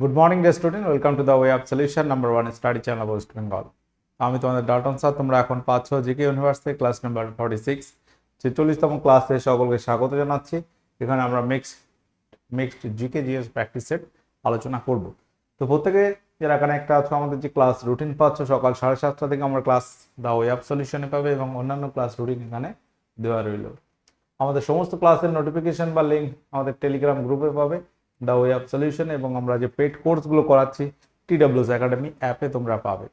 Good morning day student welcome to the way of solution number one study channel West Bengal আমি তোমাদের Dalton sir তোমরা এখন পাচ্ছ GK university class number forty six ছেচল্লিশতম ক্লাসে সকলকে স্বাগত জানাচ্ছি। এখানে আমরা mixed mixed GK GS practice set আলোচনা করব। তো প্রত্যেকে যারা একটা আছে, আমাদের যে ক্লাস রুটিন পাচ্ছ, সকাল সাড়ে সাতটা থেকে আমরা ক্লাস দ্য ওয়ে অফ সলিউশনে পাবে এবং অন্যান্য ক্লাস রুটিন এখানে দেওয়া রইল। আমাদের সমস্ত ক্লাসের নোটিফিকেশন বা লিঙ্ক আমাদের টেলিগ্রাম গ্রুপে পাবে। দ্য ওয়ে অফ সলিউশন এবং আমরা যে পেড কোর্সগুলো করাচ্ছি টিডাব্লিউস একাডেমি অ্যাপে তোমরা পাবে।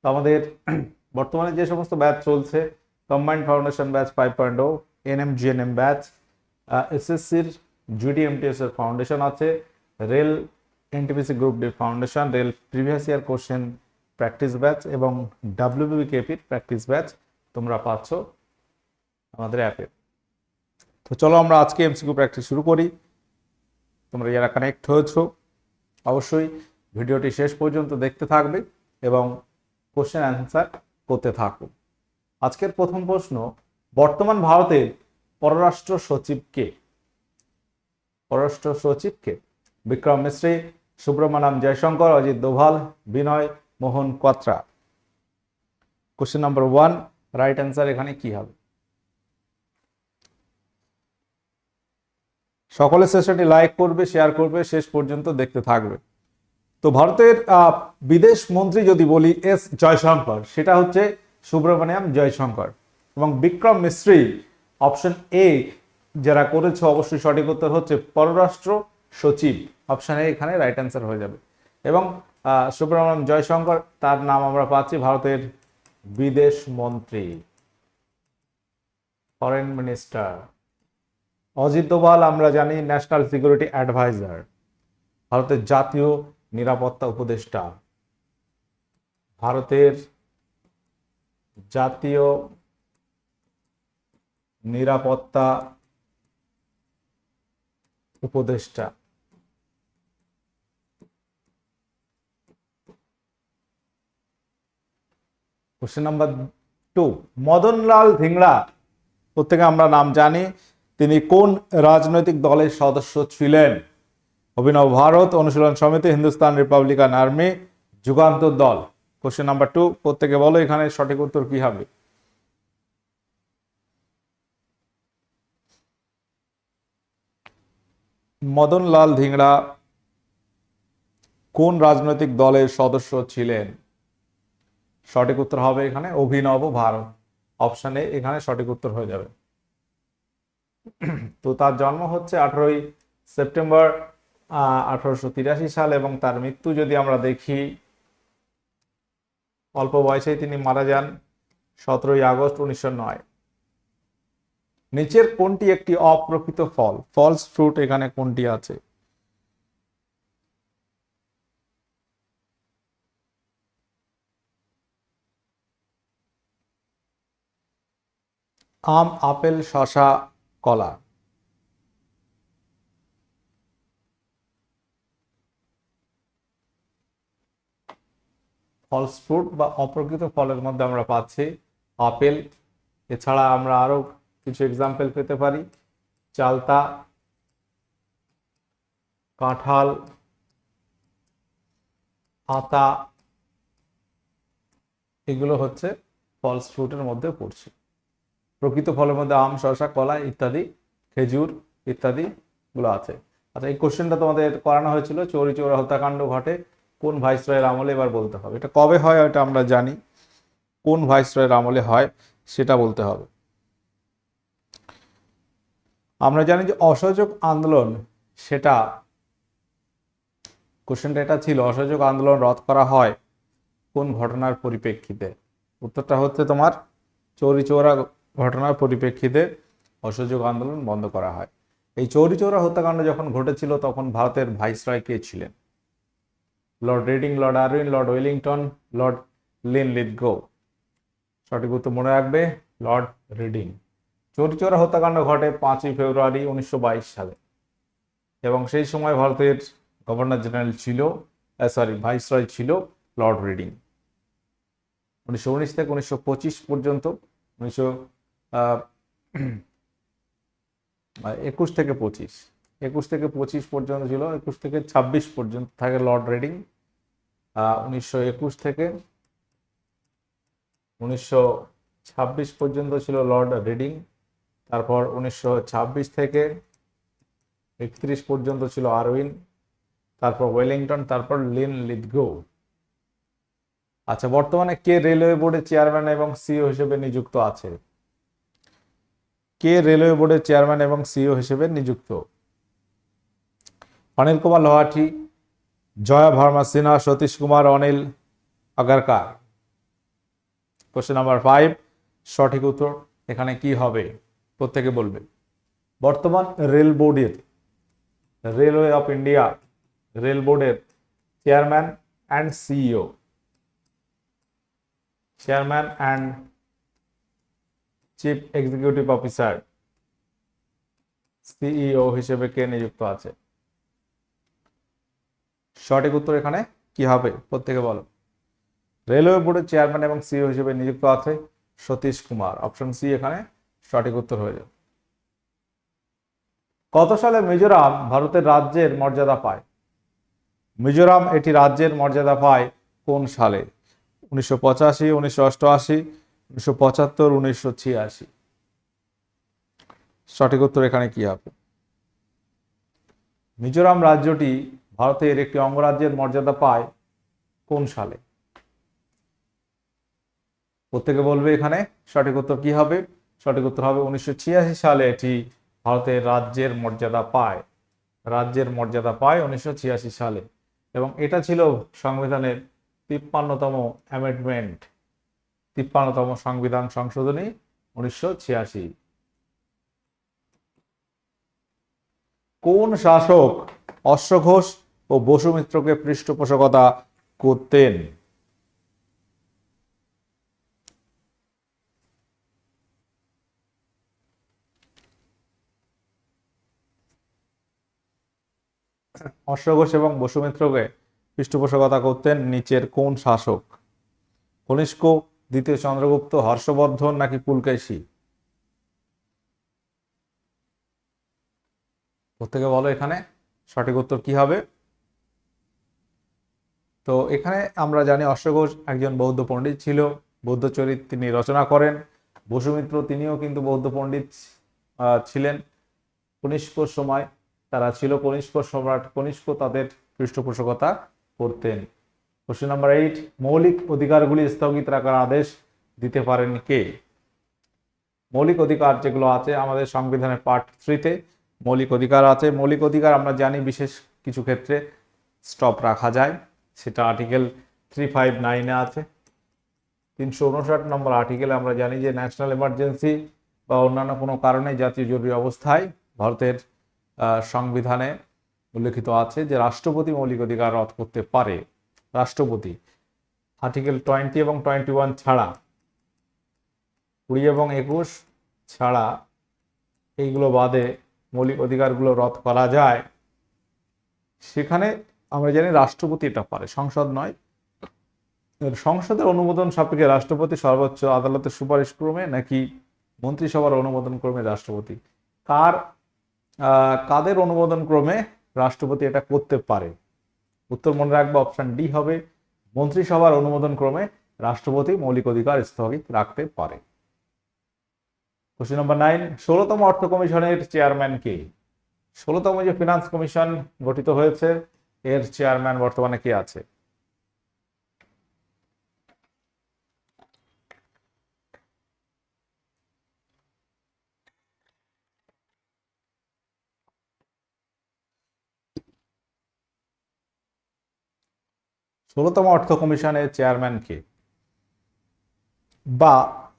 তো আমাদের বর্তমানে যে সমস্ত ব্যাচ চলছে combined foundation batch five point ও এনএম জিএনএম ব্যাচ এসএসসির জিডিএমটিএস এর ফাউন্ডেশন আছে rail NTPC group D foundation rail previous year question practice batch এবং ডাব্লিউবিকেপির প্র্যাকটিস ব্যাচ তোমরা পাচ্ছ আমাদের অ্যাপে তো চলো আমরা আজকে এমসিকিউ প্র্যাকটিস শুরু করি। তোমরা যারা কানেক্ট হয়েছো, অবশ্যই ভিডিওটি শেষ পর্যন্ত দেখতে থাকবে এবং কোশ্চেন অ্যান্সার করতে থাকো। আজকের প্রথম প্রশ্ন, বর্তমান ভারতের পররাষ্ট্র সচিব কে? পররাষ্ট্র সচিব কে? Vikram Misri Subrahmanyam Jaishankar, Ajit Doval, Vinay Mohan Kwatra. Question number one right answer এখানে কি হবে? সকলে সেশনটি লাইক করবে শেয়ার করবে, শেষ পর্যন্ত দেখতে থাকবে। তো ভারতের বিদেশ মন্ত্রী যদি বলি এস জয়শঙ্কর, সেটা হচ্ছে সুব্রমণিয়াম জয়শঙ্কর এবং বিক্রম মিস্ত্রি অপশন এ যারা করেছে অবশ্যই সঠিক উত্তর হচ্ছে পররাষ্ট্র সচিব। অপশন এ এখানে রাইট অ্যান্সার হয়ে যাবে। এবং সুব্রমণিয়াম জয়শঙ্কর, তার নাম আমরা পাচ্ছি ভারতের বিদেশ মন্ত্রী ফরেন মিনিস্টার অজিত দোভাল, আমরা জানি ন্যাশনাল সিকিউরিটি অ্যাডভাইজার ভারতের জাতীয় নিরাপত্তা উপদেষ্টা। ভারতের জাতীয় নিরাপত্তা উপদেষ্টা। Question number two Madan Lal Dhingra প্রত্যেকে আমরা নাম জানি। তিনি কোন রাজনৈতিক দলের সদস্য ছিলেন? অভিনব ভারত, অনুশীলন সমিতি, হিন্দুস্তান রিপাবলিকান আর্মি, যুগান্তর দল। কোশ্চেন নাম্বার টু প্রত্যেকে বলো এখানে সঠিক উত্তর কি হবে? মদনলাল ধিংড়া কোন রাজনৈতিক দলের সদস্য ছিলেন? সঠিক উত্তর হবে এখানে অভিনব ভারত। অপশানে এখানে সঠিক উত্তর হয়ে যাবে। তো তার জন্ম হচ্ছে আঠারোই সেপ্টেম্বর আঠারোশো তিরাশি সাল এবং তার মৃত্যু যদি আমরা দেখি, অল্প বয়সেই তিনি মারা যান সতেরোই আগস্ট উনিশশো নয়। নিচের কোনটি একটি অপ্রকৃত ফল? ফলস ফ্রুট এখানে কোনটি আছে? আম, আপেল শশা কলা। ফলস ফ্রুট বা অপ্রকৃত ফলের মধ্যে আমরা পাচ্ছি আপেল। এছাড়া আমরা আরও কিছু এক্সাম্পল পেতে পারি। চালতা, কাঁঠাল, আতা, এগুলো হচ্ছে ফলস ফ্রুটের মধ্যে পড়ছে। প্রকৃত ফলের মধ্যে আম, শসা, কলা ইত্যাদি, খেজুর ইত্যাদি গুলো আছে। আচ্ছা এই কোশ্চেনটা তোমাদের করানো হয়েছিল, চৌরি চৌরা হত্যাকাণ্ড ঘটে, কোন ভাইসরয়ের আমলে এবার বলতে হবে। এটা কবে হয় এটা আমরা জানি, কোন ভাইসরয়ের আমলে হয় সেটা বলতে হবে। আমরা জানি যে অসহযোগ আন্দোলন, সেটা কোশ্চেনটা এটা ছিল, অসহযোগ আন্দোলন রদ করা হয় কোন ঘটনার পরিপ্রেক্ষিতে? উত্তরটা হচ্ছে তোমার চৌরি চৌরা ঘটনার পরিপ্রেক্ষিতে অসহযোগ আন্দোলন বন্ধ করা হয়। এই চৌরি চৌরা হত্যাকাণ্ড যখন ঘটেছিল, তখন ভারতের ভাইসরয় কে ছিলেন? Lord Reading, Lord Irwin, Lord Willingdon, Lord Linlithgow সঠিক উত্তর মনে রাখবে, লর্ড রিডিং। চৌরি চৌরা হত্যাকাণ্ড ঘটে পাঁচই ফেব্রুয়ারি উনিশশো বাইশ সালে এবং সেই সময় ভারতের গভর্নর জেনারেল ছিল সরি ভাইসরয় ছিল লর্ড রিডিং। উনিশশো উনিশ থেকে উনিশশো পঁচিশ পর্যন্ত, উনিশশো একুশ থেকে পঁচিশ। একুশ থেকে পঁচিশ পর্যন্ত ছিল, একুশ থেকে ছাব্বিশ পর্যন্ত থাকে লর্ড রেডিং উনিশশো একুশ থেকে উনিশশো ছাব্বিশ পর্যন্ত ছিল লর্ড রেডিং তারপর উনিশশো ছাব্বিশ থেকে একত্রিশ পর্যন্ত ছিল আরউইন তারপর ওয়েলিংটন তারপর লিন লিদগো আচ্ছা বর্তমানে কে রেলওয়ে বোর্ডের চেয়ারম্যান এবং সিও হিসেবে নিযুক্ত আছে? কে রেলওয়ে বোর্ডের চেয়ারম্যান এবং সিইও হিসেবে নিযুক্ত? Anil Kumar Lahoti, Jaya Varma Sinha, Satish Kumar, Anil Agarkar. Question number five সঠিক উত্তর এখানে কি হবে? প্রত্যেকে বলবে। বর্তমান রেল বোর্ডের, রেলওয়ে অফ ইন্ডিয়া, রেল বোর্ডের chairman and CEO. Chairman and chief executive officer CEO হিসেবে কে নিযুক্ত আছে? সঠিক উত্তর এখানে কি হবে? প্রত্যেকে বলো। রেলওয়ে বোর্ডের চেয়ারম্যান এবং সিইও হিসেবে নিযুক্ত আছে সতীশ কুমার। অপশন সি এখানে সঠিক উত্তর হয়ে যাবে। কত সালে মিজোরাম ভারতের রাজ্যের মর্যাদা পায়? মিজোরাম এটি রাজ্যের মর্যাদা পায় কোন সালে? উনিশশো পঁচাশি, উনিশশো অষ্টআশি উনিশশো পঁচাত্তর, উনিশশো ছিয়াশি। সঠিক উত্তর এখানে কি হবে? মিজোরাম রাজ্যটি ভারতের একটি অঙ্গরাজ্যের মর্যাদা পায় কোন সালে? প্রত্যেকে বলবে এখানে সঠিক উত্তর কি হবে? সঠিক উত্তর হবে উনিশশো ছিয়াশি সালে এটি ভারতের রাজ্যের মর্যাদা পায়। রাজ্যের মর্যাদা পায় উনিশশো ছিয়াশি সালে। এবং এটা ছিল সংবিধানের তিপ্পান্নতম অ্যামেন্ডমেন্ট তিপ্পান্নতম সংবিধান সংশোধনী উনিশশো ছিয়াশি। কোন শাসক অশ্বঘোষ ও বসুমিত্রকে পৃষ্ঠপোষকতা করতেন? অশ্বঘোষ এবং বসুমিত্রকে পৃষ্ঠপোষকতা করতেন নিচের কোন শাসক? কনিষ্ক দ্বিতীয় চন্দ্রগুপ্ত, হর্ষবর্ধন নাকি পুলকেশী? প্রত্যেকে বলো এখানে, সঠিক উত্তর কি হবে? তো এখানে আমরা জানি অশ্বঘোষ একজন বৌদ্ধ পণ্ডিত ছিল, বৌদ্ধ চরিত তিনি রচনা করেন, বসুমিত্র তিনিও কিন্তু বৌদ্ধ পণ্ডিত ছিলেন। কনিষ্কর সময় তারা ছিল কনিষ্ক সম্রাট, কনিষ্ক তাদের পৃষ্ঠপোষকতা করতেন। কোশ্চেন নাম্বার এইট মৌলিক অধিকারগুলি স্থগিত রাখার আদেশ দিতে পারেন কে? মৌলিক অধিকার যেগুলো আছে আমাদের সংবিধানের পার্ট থ্রিতে মৌলিক অধিকার আছে। মৌলিক অধিকার আমরা জানি বিশেষ কিছু ক্ষেত্রে স্টপ রাখা যায়। সেটা আর্টিকেল থ্রি ফাইভ নাইনে আছে। তিনশো উনষাট নম্বর আর্টিকেলে আমরা জানি যে ন্যাশনাল এমার্জেন্সি বা অন্যান্য কোনো কারণে জাতীয় জরুরি অবস্থায় ভারতের সংবিধানে উল্লেখিত আছে যে রাষ্ট্রপতি মৌলিক অধিকার রদ করতে পারে। রাষ্ট্রপতি। আর্টিকেল টোয়েন্টি এবং টোয়েন্টি ওয়ান ছাড়া, কুড়ি এবং একুশ ছাড়া এইগুলো বাদে মৌলিক অধিকারগুলো রদ করা যায়, সেখানে আমরা জানি রাষ্ট্রপতি এটা পারে, সংসদ নয়। সংসদের অনুমোদন সাপেক্ষে রাষ্ট্রপতি সর্বোচ্চ আদালতের সুপারিশ ক্রমে নাকি মন্ত্রিসভার অনুমোদন ক্রমে রাষ্ট্রপতি? কার কাদের অনুমোদন ক্রমে রাষ্ট্রপতি এটা করতে পারে? উত্তর মনে রাখব অপশন ডি হবে মন্ত্রিসভার অনুমোদন ক্রমে রাষ্ট্রপতি মৌলিক অধিকার স্থগিত রাখতে পারে। কোশ্চেন নম্বর নাইন ষোলোতম অর্থ কমিশনের চেয়ারম্যান কে? ষোলোতম যে ফিনান্স কমিশন গঠিত হয়েছে, এর চেয়ারম্যান বর্তমানে কে আছে? ষোলোতম অর্থ কমিশনের চেয়ারম্যান কে বা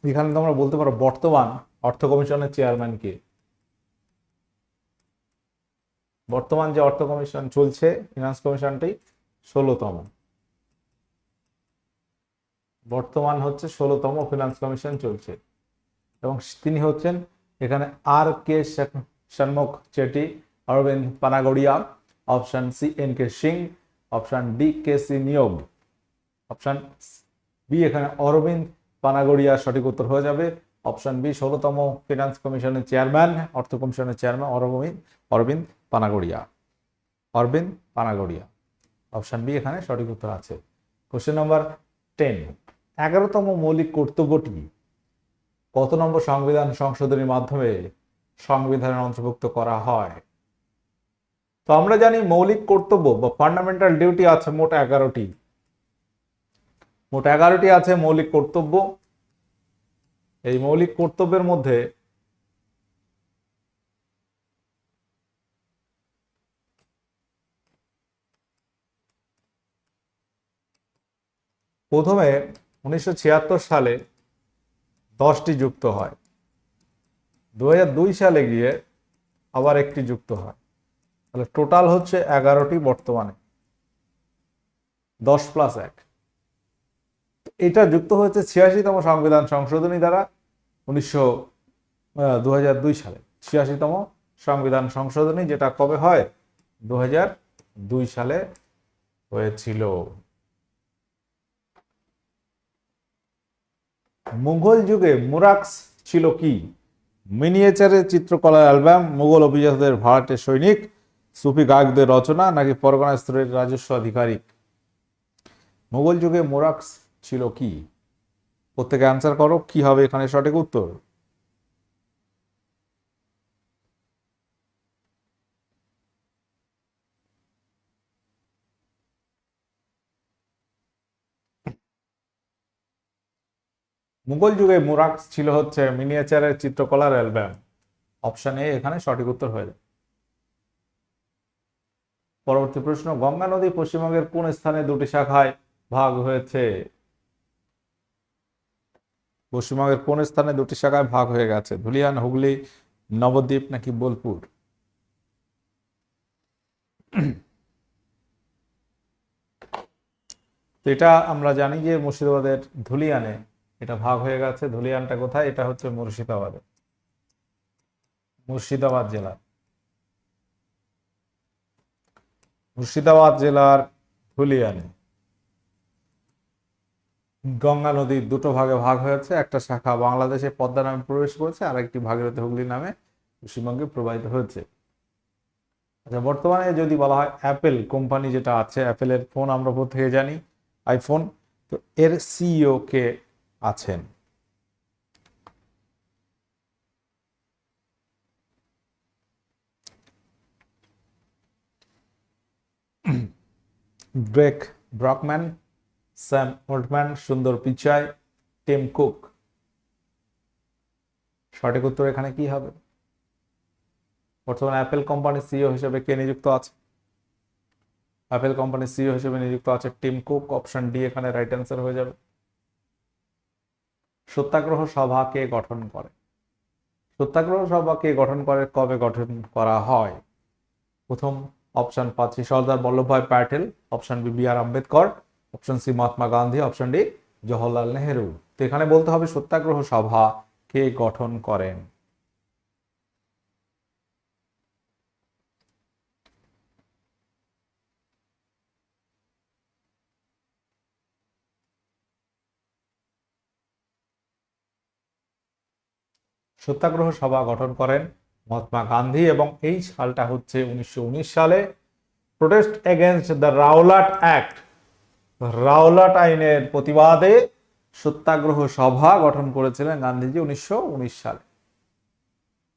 এখানে তোমরা বলতে পারো বর্তমান অর্থ কমিশনের চেয়ারম্যান কে বর্তমান যে অর্থ কমিশন চলছে, ফিনান্স কমিশনটি ষোলোতম। বর্তমান হচ্ছে ষোলোতম ফিনান্স কমিশন চলছে। এবং তিনি হচ্ছেন এখানে R K Shanmukham Chetty Arvind Panagariya, option C N K Singh option D K C Neogy. Option B, এখানে অরবিন্দ পানাগড়িয়া সঠিক উত্তর হয়ে যাবে। অপশান বি, ষোলোতম ফিনান্স কমিশনের চেয়ারম্যান অর্থ কমিশনের chairman Arvind Arvind Panagariya. Arvind Panagariya. Option B, এখানে সঠিক উত্তর আছে। কোশ্চেন নম্বর টেন এগারোতম মৌলিক কর্তব্যটি কত নম্বর সংবিধান সংশোধনীর মাধ্যমে সংবিধানের অন্তর্ভুক্ত করা হয়? তো আমরা জানি মৌলিক কর্তব্য বা ফান্ডামেন্টাল ডিউটি আছে মোট এগারোটি। মোট এগারোটি আছে মৌলিক কর্তব্য। এই মৌলিক কর্তব্যের মধ্যে প্রথমে উনিশশো ছিয়াত্তর সালে দশটি যুক্ত হয়। দু হাজার দুই সালে গিয়ে আবার একটি যুক্ত হয়। তাহলে টোটাল হচ্ছে এগারোটি বর্তমানে। দশ প্লাস এক। এটা যুক্ত হয়েছে ছিয়াশিতম সংবিধান সংশোধনী দ্বারা উনিশশো সালে। ছিয়াশিতম সংবিধান সংশোধনী যেটা কবে হয়? দু দুই সালে হয়েছিল। মুঘল যুগে মুরাক্স ছিল কি? মিনিয়েচারের চিত্রকলা অ্যালবাম, মুঘল অভিজাতদের ভাড়াটে সৈনিক সুফি গায়কদের রচনা নাকি পরগনা স্তরের রাজস্ব আধিকারিক মুঘল যুগে মোরাক্স ছিল কি? প্রত্যেকে অ্যান্সার করো, কি হবে এখানে সঠিক উত্তর? মুঘল যুগে মুরাক্স ছিল হচ্ছে মিনিয়েচারের চিত্রকলার অ্যালবাম। অপশন এ এখানে সঠিক উত্তর হয়ে যায়। পরবর্তী প্রশ্ন, গঙ্গা নদী পশ্চিমবঙ্গের কোন স্থানে দুটি শাখায় ভাগ হয়েছে? পশ্চিমবঙ্গের কোন স্থানে দুটি শাখায় ভাগ হয়ে গেছে? ধুলিয়ান, হুগলি, নবদ্বীপ নাকি বোলপুর? এটা আমরা জানি যে মুর্শিদাবাদের ধুলিয়ানে এটা ভাগ হয়ে গেছে। ধুলিয়ানটা কোথায়? এটা হচ্ছে মুর্শিদাবাদে। মুর্শিদাবাদ জেলা। মুর্শিদাবাদ জেলার ধুলিয়ানে গঙ্গা নদীর দুটো ভাগে ভাগ হয়েছে। একটা শাখা বাংলাদেশে পদ্মা নামে প্রবেশ করেছে আর একটি ভাগীরথী হুগলি নামে পশ্চিমবঙ্গে প্রবাহিত হয়েছে। আচ্ছা বর্তমানে যদি বলা হয় অ্যাপেল কোম্পানি যেটা আছে, অ্যাপেলের ফোন আমরা প্রত্যেকে জানি? আইফোন। তো এর সিইও কে আছেন? ড্রেক ব্রকম্যান স্যাম ওল্ডম্যান সুন্দর পিচাই টিম কুক সঠিক উত্তর এখানে কি হবে? বর্তমানে অ্যাপেল কোম্পানির সিইও হিসেবে কে নিযুক্ত আছে? অ্যাপেল কোম্পানির সিইও হিসেবে নিযুক্ত আছে টিম কুক অপশন ডি এখানে রাইট অ্যান্সার হয়ে যাবে। সত্যাগ্রহ সভা কে গঠন করে? সত্যাগ্রহ সভা কে গঠন করে? কবে গঠন করা হয়? প্রথম অপশন পাচ্ছি Sardar Vallabhbhai Patel option B B R Ambedkar option C Mahatma Gandhi option D Jawaharlal Nehru তো এখানে বলতে হবে সত্যাগ্রহ সভা কে গঠন করেন? সত্যাগ্রহ সভা গঠন করেন মহাত্মা গান্ধী এবং এই সালটা হচ্ছে উনিশশো উনিশ সালে protest against the Rowlatt act Rowlatt আইনের প্রতিবাদে সত্যাগ্রহ সভা গঠন করেছিলেন গান্ধীজি উনিশশো উনিশ সালে।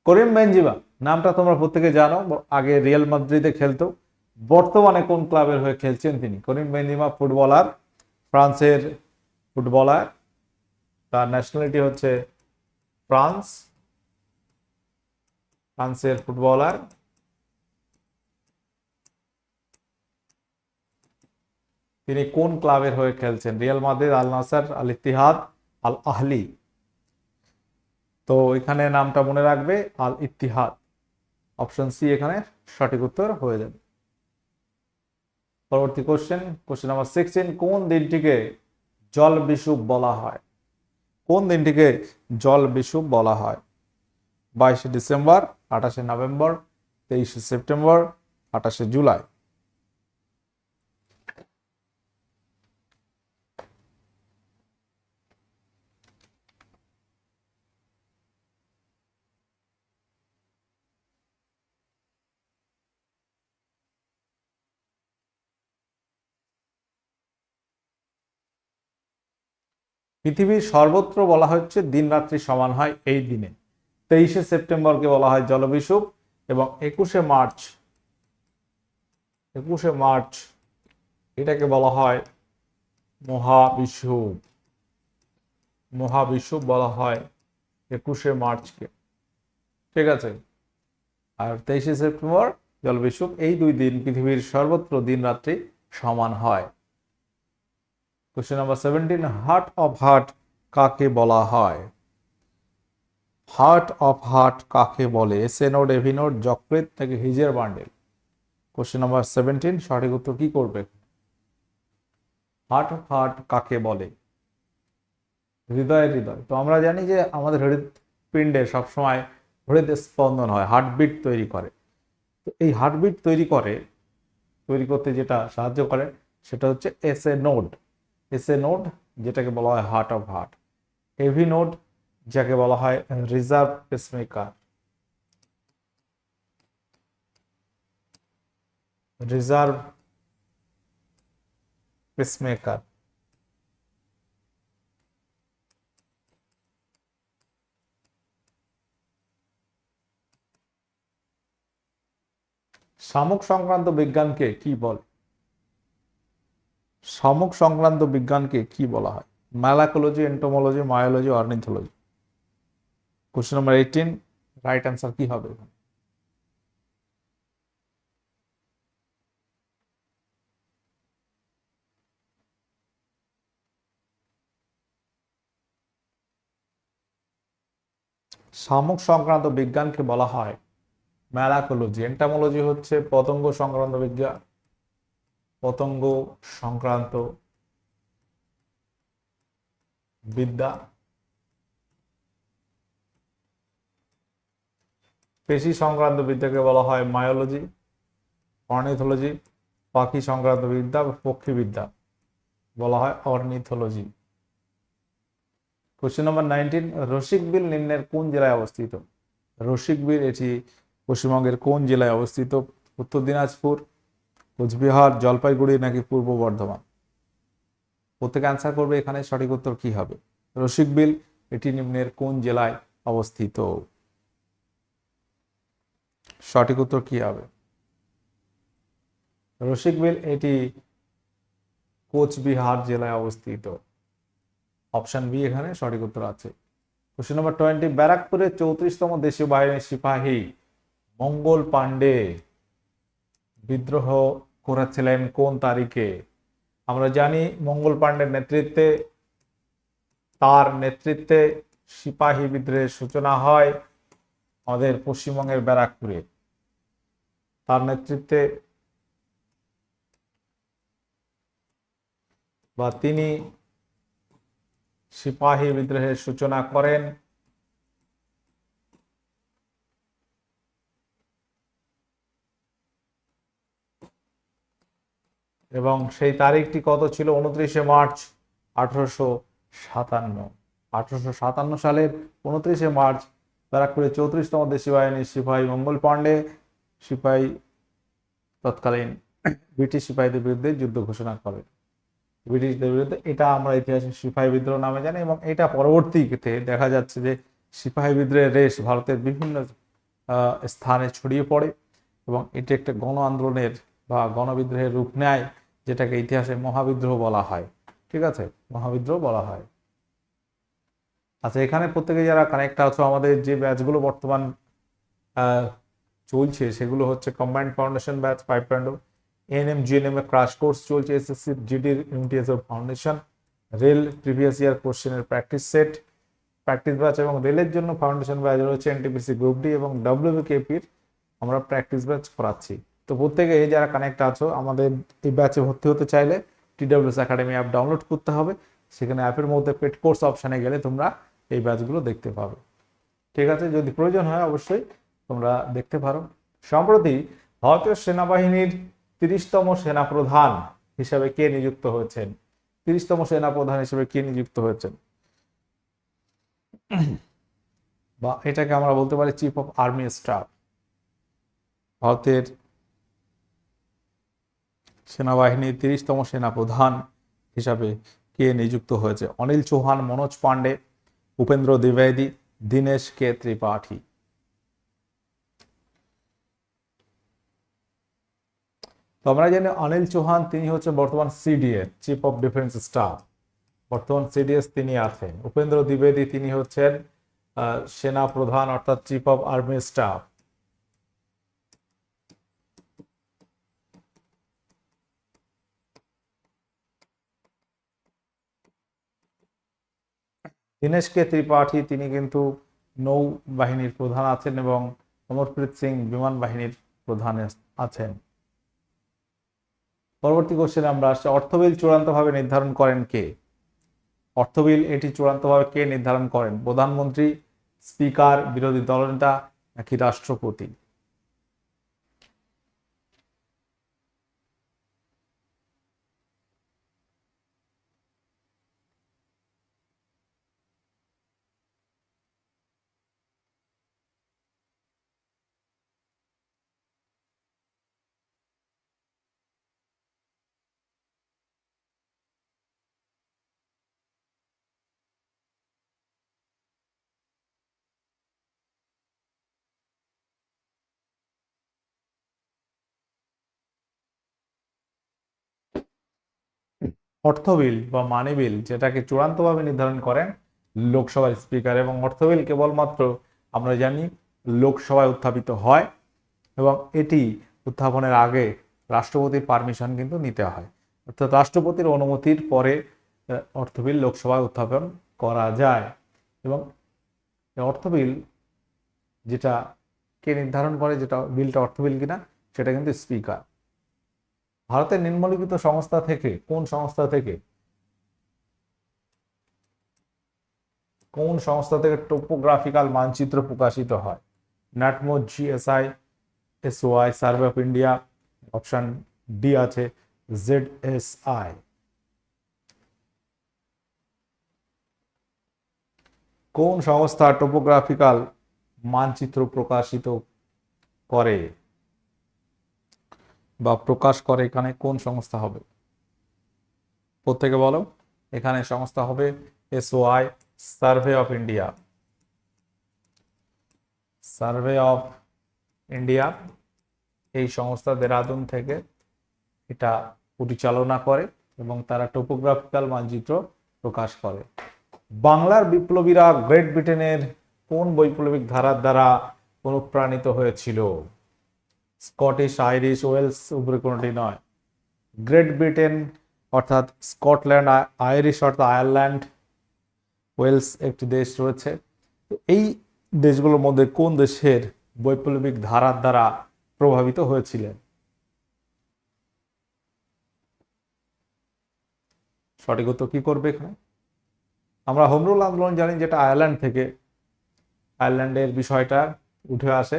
করিম বেঞ্জিমা নামটা তোমরা প্রত্যেকে জানো, আগে রিয়াল মাদ্রিদে খেলতো। বর্তমানে কোন ক্লাবের হয়ে খেলছেন তিনি? করিম বেঞ্জিমা ফুটবলার, ফ্রান্সের ফুটবলার। তার ন্যাশনালিটি হচ্ছে ফ্রান্স। ফ্রান্সের ফুটবলার। তিনি কোন ক্লাবের হয়ে খেলছেন? রিয়াল মাদ্রিদ, আল নাসার, আল ইতিহাদ আল আহলি। তো এখানে নামটা মনে রাখবে, আল ইতিহাদ অপশন সি এখানে সঠিক উত্তর হয়ে যাবে। পরবর্তী কোশ্চেন কোশ্চেন নাম্বার সিক্সটিন কোন দিনটিকে জল বিষুব বলা হয়? কোন দিনটিকে জল বিষুব বলা হয়? বাইশে ডিসেম্বর আঠাশে নভেম্বর, তেইশে সেপ্টেম্বর, আঠাশে জুলাই। পৃথিবীর সর্বত্র বলা হচ্ছে দিন রাত্রি সমান হয় এই দিনে। তেইশে সেপ্টেম্বরকে বলা হয় জলবিষুব এবং একুশে মার্চ একুশে মার্চ এটাকে বলা হয় মহাবিষুব মহাবিষুব বলা হয় একুশে মার্চকে। ঠিক আছে? আর তেইশে সেপ্টেম্বর জলবিষুব এই দুই দিন পৃথিবীর সর্বত্র দিন রাত্রি সমান হয়। Question number seventeen heart of heart কাকে বলা হয়? হার্ট অফ হার্ট কাকে বলে? এসে নোড এভি নোড যকৃত নাকি হিজের বান্ডেল? কোশ্চেন নাম্বার সেভেন্টিন সঠিক উত্তর কি করবে? হার্ট অফ হার্ট কাকে বলে? হৃদয়ের হৃদয়। তো আমরা জানি যে আমাদের হৃদপিণ্ডে সবসময় হৃদয় স্পন্দন হয়, হার্টবিট তৈরি করে। তো এই হার্টবিট তৈরি করে, তৈরি করতে যেটা সাহায্য করে, সেটা হচ্ছে S A node S A node যেটাকে বলা হয় heart of heart. AV node যাকে বলা হয় রিজার্ভ পেসমেকার। Reserve pacemaker. শামুক সংক্রান্ত বিজ্ঞানকে কি বলে? শামুক সংক্রান্ত বিজ্ঞানকে কি বলা হয়? Malacology entomology myology ornithology question number eighteen right answer কি হবে? শামুক সংক্রান্ত বিজ্ঞানকে বলা হয় ম্যালাকোলজি এন্টামোলজি হচ্ছে পতঙ্গ সংক্রান্ত বিজ্ঞান। পতঙ্গ সংক্রান্ত বিদ্যা। পেশি সংক্রান্ত বিদ্যাকে বলা হয় মায়োলজি, অর্নিথোলজি, পাখি সংক্রান্ত বিদ্যা পক্ষীবিদ্যা বলা হয় অর্নিথোলজি। কোশ্চেন নম্বর নাইনটিন রসিক বিল নিম্নের কোন জেলায় অবস্থিত? রসিক বিল এটি পশ্চিমবঙ্গের কোন জেলায় অবস্থিত? উত্তর দিনাজপুর, কোচবিহার, জলপাইগুড়ি নাকি পূর্ব বর্ধমান? প্রত্যেকে অ্যান্সার করবে এখানে সঠিক উত্তর কি হবে? রসিক বিল এটি নিম্নের কোন জেলায় অবস্থিত? সঠিক উত্তর কি হবে? রসিক বিল এটি কোচবিহার জেলায় অবস্থিত। অপশন বি এখানে সঠিক উত্তর আছে। কোশ্চেন নম্বর টোয়েন্টি ব্যারাকপুরের চৌত্রিশতম দেশীয় বাহিনীর সিপাহী মঙ্গল পাণ্ডে বিদ্রোহ করেছিলেন কোন তারিখে? আমরা জানি মঙ্গল পাণ্ডের নেতৃত্বে, তার নেতৃত্বে সিপাহী বিদ্রোহের সূচনা হয় আমাদের পশ্চিমবঙ্গের ব্যারাকপুরে। তার নেতৃত্বে বা তিনি সিপাহী বিদ্রোহের সূচনা করেন। এবং সেই তারিখটি কত ছিল? উনত্রিশে মার্চ আঠারোশো সাতান্ন। আঠারোশো সাতান্ন সালের উনত্রিশে মার্চ ব্যারাকপুরের চৌত্রিশতম দেশি বাহিনীর সিপাহী মঙ্গল পাণ্ডে সিপাহী তৎকালীন ব্রিটিশ সিপাহীদের বিরুদ্ধে যুদ্ধ ঘোষণা করেন ব্রিটিশদের বিরুদ্ধে এটা আমরা ইতিহাসে সিপাহী বিদ্রোহ নামে জানি এবং এটা পরবর্তীতে দেখা যাচ্ছে যে সিপাহী বিদ্রোহের রেশ ভারতের বিভিন্ন স্থানে ছড়িয়ে পড়ে এবং এটি একটা গণ আন্দোলনের বা গণবিদ্রোহের রূপ নেয়, যেটাকে ইতিহাসে মহাবিদ্রোহ বলা হয়। ঠিক আছে? মহাবিদ্রোহ বলা হয়। আচ্ছা এখানে প্রত্যেকে যারা কানেক্ট আছো, আমাদের যে ব্যাচগুলো বর্তমান চলছে, সেগুলো হচ্ছে combined foundation batch five point ANM GNM এর ক্রাশ কোর্স চলছে এসএসসি জিডির ইউনিটিএস এর ফাউন্ডেশন রেল প্রিভিয়াস ইয়ার কোশ্চেনের প্র্যাকটিস সেট প্র্যাকটিস ব্যাচ এবং রেলের জন্য ফাউন্ডেশন ব্যাচ রয়েছে এনটিপিসি গ্রুপ ডি এবং ডাব্লিউবিকেপির আমরা প্র্যাকটিস ব্যাচ করাচ্ছি। তো প্রত্যেকে যারা কানেক্ট আছো, আমাদের এই ব্যাচে ভর্তি হতে চাইলে টিডাব্লিউএস একাডেমি অ্যাপ ডাউনলোড করতে হবে। সেখানে অ্যাপের মধ্যে পেড কোর্স অপশানে গেলে তোমরা এই ব্যাচগুলো দেখতে পাবে। ঠিক আছে? যদি প্রয়োজন হয় অবশ্যই তোমরা দেখতে পারো। সম্প্রতি ভারতীয় সেনাবাহিনীর তিরিশতম সেনাপ্রধান হিসাবে কে নিযুক্ত হয়েছেন? তিরিশতম সেনাপ্রধান হিসেবে কে নিযুক্ত হয়েছেন? বা এটাকে আমরা বলতে পারি চিফ অফ আর্মি স্টাফ ভারতের সেনাবাহিনীর তিরিশতম সেনাপ্রধান হিসাবে কে নিযুক্ত হয়েছে? অনিল চৌহান, মনোজ পান্ডে উপেন্দ্র দ্বিবেদী দীনেশ কে ত্রিপাঠী। তো আমরা জানি অনিল চৌহান, তিনি হচ্ছে বর্তমান CDS chief of defence staff বর্তমান সিডিএস তিনি আছেন। উপেন্দ্র দ্বিবেদী, তিনি হচ্ছেন সেনা প্রধান, অর্থাৎ chief of army staff Dinesh K Tripathi, তিনি কিন্তু নৌ বাহিনীর প্রধান আছেন এবং অমরপ্রীত সিং বিমান বাহিনীর প্রধান আছেন। পরবর্তী কোশ্চেনে আমরা আসছি, অর্থবিল চূড়ান্তভাবে নির্ধারণ করেন কে? অর্থবিল এটি চূড়ান্তভাবে কে নির্ধারণ করেন? প্রধানমন্ত্রী, স্পিকার, বিরোধী দলনেতা নাকি রাষ্ট্রপতি? অর্থ বিল বা মানি বিল যেটাকে চূড়ান্তভাবে নির্ধারণ করেন লোকসভার স্পিকার এবং অর্থ বিল কেবলমাত্র আমরা জানি লোকসভায় উত্থাপিত হয় এবং এটি উত্থাপনের আগে রাষ্ট্রপতির পারমিশন কিন্তু নিতে হয়। অর্থাৎ রাষ্ট্রপতির অনুমতির পরে অর্থ বিল লোকসভায় উত্থাপন করা যায় এবং অর্থ বিল যেটা কে নির্ধারণ করে, যেটা বিলটা অর্থ বিল কিনা, সেটা কিন্তু স্পিকার। ভারতের নিম্নলিখিত সংস্থা থেকে, কোন সংস্থা থেকে? কোন সংস্থা থেকে টোপোগ্রাফিক্যাল মানচিত্র প্রকাশিত হয়? NATMO GSI SOI survey of India option D আছে জেড এস আই কোন সংস্থা টোপোগ্রাফিক্যাল মানচিত্র প্রকাশিত করে? বা প্রকাশ করে এখানে কোন সংস্থা হবে? প্রত্যেকে বলো। এখানে সংস্থা হবে SOI, survey of India. Survey of India, এই সংস্থা দেরাদুন থেকে এটা পরিচালনা করে এবং তারা টোপোগ্রাফিক্যাল মানচিত্র প্রকাশ করে। বাংলার বিপ্লবীরা গ্রেট ব্রিটেনের কোন বৈপ্লবিক ধারার দ্বারা অনুপ্রাণিত হয়েছিল? স্কটিশ আইরিশ ওয়েলস উপরে কোনোটি নয়। গ্রেট ব্রিটেন অর্থাৎ স্কটল্যান্ড আইরিশ অর্থাৎ আয়ারল্যান্ড ওয়েলস একটি দেশ রয়েছে। এই দেশগুলোর মধ্যে কোন দেশের বৈপ্লবিক ধারার দ্বারা প্রভাবিত হয়েছিলেন? সঠিক উত্তর কি করবে এখানে? আমরা হোমরুল আন্দোলন জানি যেটা আয়ারল্যান্ড থেকে। আয়ারল্যান্ডের বিষয়টা উঠে আসে।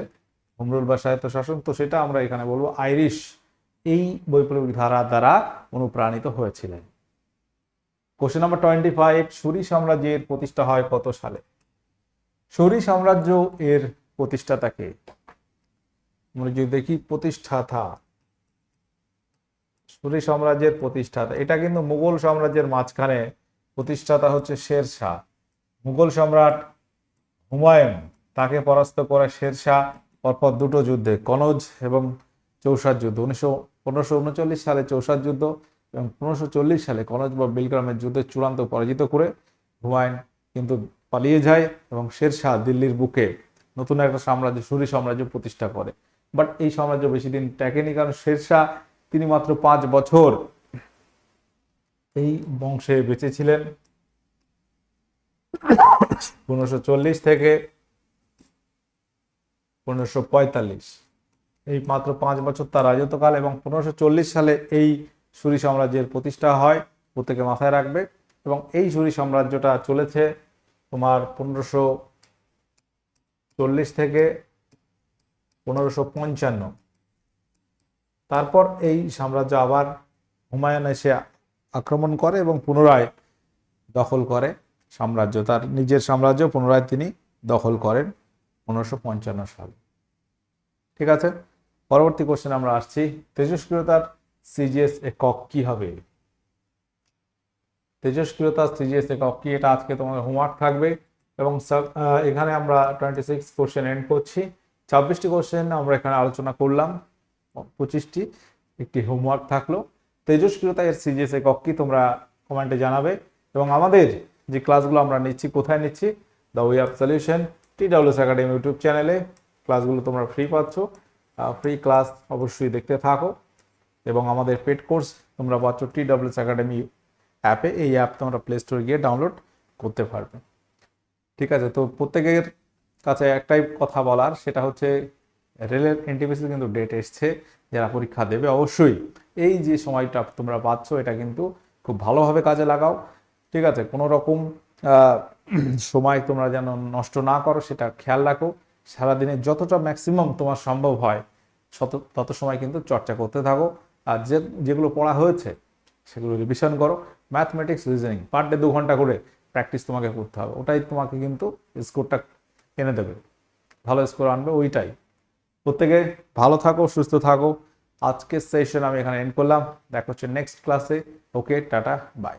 হোমরুল বা স্বায়ত্ত শাসন, তো সেটা আমরা এখানে বলব আইরিশ এই বৈপ্লবিক ধারা দ্বারা অনুপ্রাণিত হয়েছিলেন। Question number twenty five Suri সাম্রাজ্যের প্রতিষ্ঠা হয় কত সালে? সুরি সাম্রাজ্য এর প্রতিষ্ঠাতাকে আমরা যদি দেখি প্রতিষ্ঠাতা, সুরি সাম্রাজ্যের প্রতিষ্ঠাতা, এটা কিন্তু মুঘল সাম্রাজ্যের মাঝখানে প্রতিষ্ঠাতা হচ্ছে শের শাহ। মুঘল সম্রাট হুমায়ুন তাকে পরাস্ত করে শের শাহ পরপর দুটো যুদ্ধে, কনজ এবং চৌসার যুদ্ধ। উনিশশো, পনেরোশো উনচল্লিশ সালে চৌসার যুদ্ধ এবং পনেরোশো চল্লিশ সালে কনজ বা বিলগ্রামের যুদ্ধে চূড়ান্ত পরাজিত করে হুমায়ুন কিন্তু পালিয়ে যায় এবং শের শাহ দিল্লির বুকে নতুন একটা সাম্রাজ্য, সুরি সাম্রাজ্য প্রতিষ্ঠা করে। বাট এই সাম্রাজ্য বেশি দিন টেকেনি কারণ শের শাহ তিনি মাত্র পাঁচ বছর এই বংশে বেঁচে ছিলেন। পনেরোশো থেকে পনেরোশো পঁয়তাল্লিশ। এই মাত্র পাঁচ বছর তার রাজত্বকাল এবং পনেরোশো চল্লিশ সালে এই সুরি সাম্রাজ্যের প্রতিষ্ঠা হয়, প্রত্যেকে মাথায় রাখবে। এবং এই সুরি সাম্রাজ্যটা চলেছে তোমার পনেরোশো চল্লিশ থেকে পনেরোশো পঞ্চান্ন। তারপর এই সাম্রাজ্য আবার হুমায়ুন এসে আক্রমণ করে এবং পুনরায় দখল করে সাম্রাজ্য। তার নিজের সাম্রাজ্য পুনরায় তিনি দখল করেন। পনেরোশো পঞ্চান্ন সালে। ঠিক আছে? পরবর্তী কোশ্চেন আমরা আসছি। তেজস্ক্রিয়তার সিজিএস একক কি হবে? তেজস্ক্রিয়তা সিজিএস একক কি? এটা আজকে তোমাদের হোমওয়ার্ক থাকবে। এবং এখানে আমরা টোয়েন্টি সিক্স কোশ্চেন এন্ড করছি। ছাব্বিশটি কোশ্চেন আমরা এখানে আলোচনা করলাম। পঁচিশটি। একটি হোমওয়ার্ক থাকল। তেজস্ক্রিয়তা এর সিজিএস একক কি? তোমরা কমেন্টে জানাবে। এবং আমাদের যে ক্লাসগুলো আমরা নিচ্ছি, কোথায় নিচ্ছি? The way of solution T WS academy YouTube চ্যানেলে ক্লাসগুলো তোমরা ফ্রি পাচ্ছ। ফ্রি ক্লাস অবশ্যই দেখতে থাকো এবং আমাদের পেড কোর্স তোমরা পাচ্ছ টি ডাব্লিউএস একাডেমি অ্যাপে এই অ্যাপ তোমরা প্লে স্টোরে গিয়ে ডাউনলোড করতে পারবে। ঠিক আছে, তো প্রত্যেকের কাছে একটাই কথা বলার, সেটা হচ্ছে রেলের এনটিপিসি কিন্তু ডেট এসছে, যারা পরীক্ষা দেবে অবশ্যই। এই যে সময়টা তোমরা পাচ্ছ, এটা কিন্তু খুব ভালোভাবে কাজে লাগাও। ঠিক আছে কোনো রকম সময় তোমরা যেন নষ্ট না করো, সেটা খেয়াল রাখো। সারাদিনে যতটা ম্যাক্সিমাম তোমার সম্ভব হয় তত সময় কিন্তু চর্চা করতে থাকো। আর যে, যেগুলো পড়া হয়েছে, সেগুলো রিভিশন করো। ম্যাথমেটিক্স রিজনিং পার ডে দু ঘণ্টা করে প্র্যাকটিস তোমাকে করতে হবে। ওটাই তোমাকে কিন্তু স্কোরটা এনে দেবে। ভালো স্কোর আনবে, ওইটাই। প্রত্যেকে ভালো থাকো, সুস্থ থাকো। আজকের সেশন আমি এখানে এন্ড করলাম। দেখা হচ্ছে নেক্সট ক্লাসে ওকে টাটা বাই